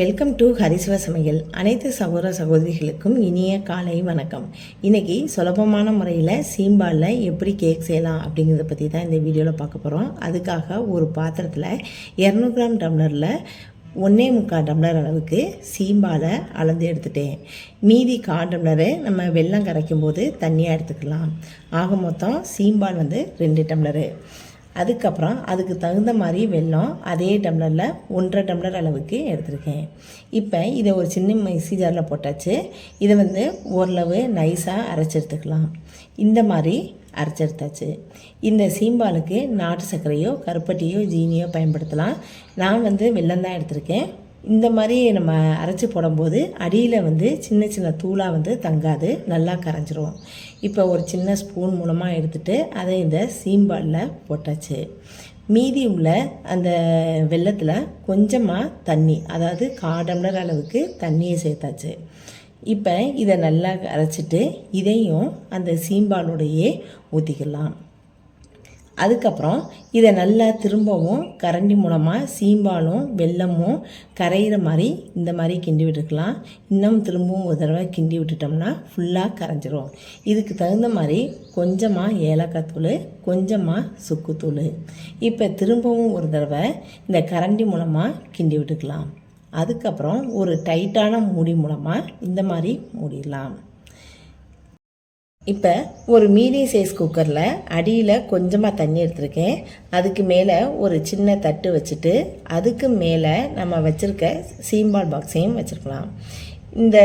Welcome to ஹரிசிவ சமையல் அனைத்து சகோதர சகோதரிகளுக்கும் இனிய காலை வணக்கம். இன்றைக்கி சுலபமான முறையில் சீம்பாலில் எப்படி கேக் செய்யலாம் அப்படிங்கிறத பற்றி தான் இந்த வீடியோவில் பார்க்க போகிறோம் அதுக்காக ஒரு பாத்திரத்தில் இரநூறு கிராம் டம்ளரில் ஒன்றே முக்கால் டம்ளர் அளவுக்கு சீம்பாலை அளந்து எடுத்துட்டேன். மீதி கால் டம்ளரு நம்ம வெள்ளம் கரைக்கும் போது தண்ணியாக எடுத்துக்கலாம். ஆக மொத்தம் சீம்பால் வந்து ரெண்டு டம்ளரு. அதுக்கப்புறம் அதுக்கு தகுந்த மாதிரி வெல்லம் அதே டம்ளரில் ஒன்றரை டம்ளர் அளவுக்கு எடுத்திருக்கேன். இப்போ இதை ஒரு சின்ன மிக்ஸி ஜாரில் போட்டாச்சு. இதை வந்து ஓரளவு நைஸாக அரைச்சி எடுத்துக்கலாம் இந்த மாதிரி அரைச்செடுத்தாச்சு. இந்த சீம்பாலுக்கு நாட்டு சர்க்கரையோ கருப்பட்டியோ ஜீனியோ பயன்படுத்தலாம். நான் வந்து வெல்லம் தான் எடுத்திருக்கேன். இந்த மாதிரி நம்ம அரைச்சி போடும்போது அடியில் வந்து சின்ன சின்ன தூளாக வந்து தங்காது நல்லா கரைஞ்சிரும். இப்போ ஒரு சின்ன ஸ்பூன் மூலமாக எடுத்துட்டு அதை இந்த சீம்பாலில் போட்டாச்சு. மீதி உள்ள அந்த வெள்ளத்தில் கொஞ்சமாக தண்ணி அதாவது கால் அளவுக்கு தண்ணியை சேர்த்தாச்சு. இப்போ இதை நல்லா அரைச்சிட்டு இதையும் அந்த சீம்பாலோடையே ஊற்றிக்கலாம் அதுக்கப்புறம் இதை நல்லா திரும்பவும் கரண்டி மூலமாக சீம்பாலும் வெல்லமும் கரையிற மாதிரி இந்த மாதிரி கிண்டி விட்டுக்கலாம் இன்னும் திரும்பவும் ஒரு தடவை கிண்டி விட்டுட்டோம்னா ஃபுல்லாக கரைஞ்சிரும். இதுக்கு தகுந்த மாதிரி கொஞ்சமாக ஏலக்காய் தூள் கொஞ்சமாக சுக்குத்தூள் இப்போ திரும்பவும் ஒரு தடவை இந்த கரண்டி மூலமாக கிண்டி விட்டுக்கலாம். அதுக்கப்புறம் ஒரு டைட்டான மூடி மூலமாக இந்த மாதிரி மூடிடலாம். இப்போ ஒரு மீடியம் சைஸ் குக்கரில் அடியில் கொஞ்சமாக தண்ணி எடுத்திருக்கேன். அதுக்கு மேலே ஒரு சின்ன தட்டு வச்சுட்டு அதுக்கு மேலே நம்ம வச்சுருக்க சீம்பால் பாக்ஸையும் வச்சுருக்கலாம். இந்த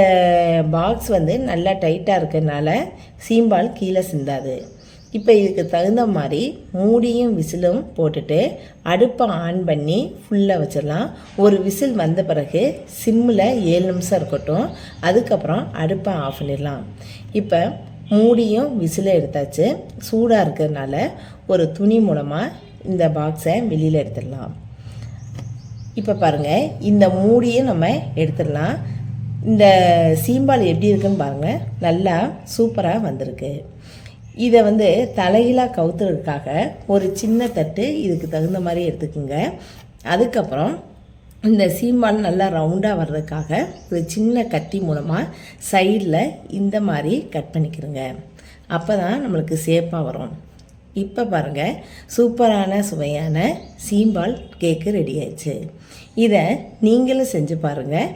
பாக்ஸ் வந்து நல்லா டைட்டாக இருக்கிறதுனால சீம்பால் கீழே சிந்தாது. இப்போ இதுக்கு தகுந்த மாதிரி மூடியும் விசிலும் போட்டுட்டு அடுப்பை ஆன் பண்ணி ஃபுல்லாக வச்சிடலாம். ஒரு விசில் வந்த பிறகு சிம்மில் ஏழு நிமிஷம் இருக்கட்டும். அதுக்கப்புறம் அடுப்பை ஆஃப் பண்ணிடலாம். இப்போ மூடியும் விசில எடுத்தாச்சு. சூடாக இருக்கிறதுனால ஒரு துணி மூலமாக இந்த பாக்ஸை வெளியில் எடுத்துடலாம். இப்போ பாருங்கள் இந்த மூடியும் நம்ம எடுத்துடலாம். இந்த சீம்பால் எப்படி இருக்குன்னு பாருங்கள் நல்லா சூப்பராக வந்திருக்கு. இதை வந்து தலைகீழாக கவுத்துறதுக்காக ஒரு சின்ன தட்டு இதுக்கு தகுந்த மாதிரி எடுத்துக்கோங்க. அதுக்கப்புறம் இந்த சீம்பால் நல்லா ரவுண்டாக வர்றதுக்காக ஒரு சின்ன கத்தி மூலமாக சைடில் இந்த மாதிரி கட் பண்ணிக்கிறோங்க. அப்போ தான் நம்மளுக்கு சேஃபாக வரும். இப்போ பாருங்கள் சூப்பரான சுவையான சீம்பால் கேக்கு ரெடி ஆயிடுச்சு. இதை நீங்களும் செஞ்சு பாருங்கள்